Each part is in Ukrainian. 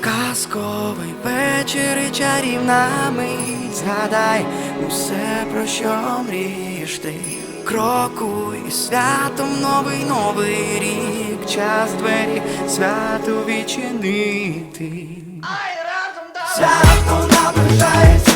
Казковий вечір і чарівна мить. Згадай усе, про що мрієш ти. Крокуй святом новий новий рік. Час двері святу відчинити. Свято наближається,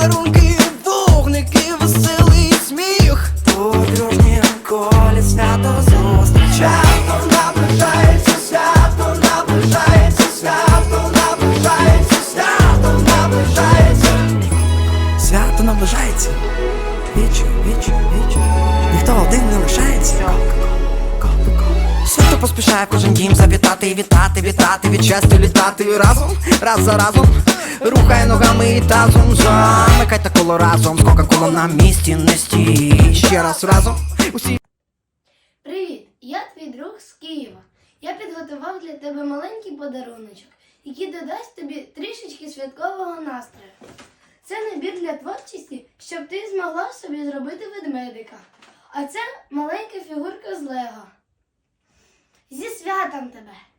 Дарунки, вогники, веселий сміх. У колі свято зустрічай Свято наближається, Вічі, вічі, вічі Ніхто один не лишається поспішає в кожен дім завітати, вітати, вітати, від щастя літати разом, раз за разом, рухай ногами і тазом, замикайте коло разом, з кока-колом на місці не стій. Ще раз разом, усі Привіт! Я твій друг з Києва. Я підготував для тебе маленький подаруночок, який додасть тобі трішечки святкового настрою. Це набір для творчості, щоб ти змогла собі зробити ведмедика. А це маленька фігурка з Лего. Зі святом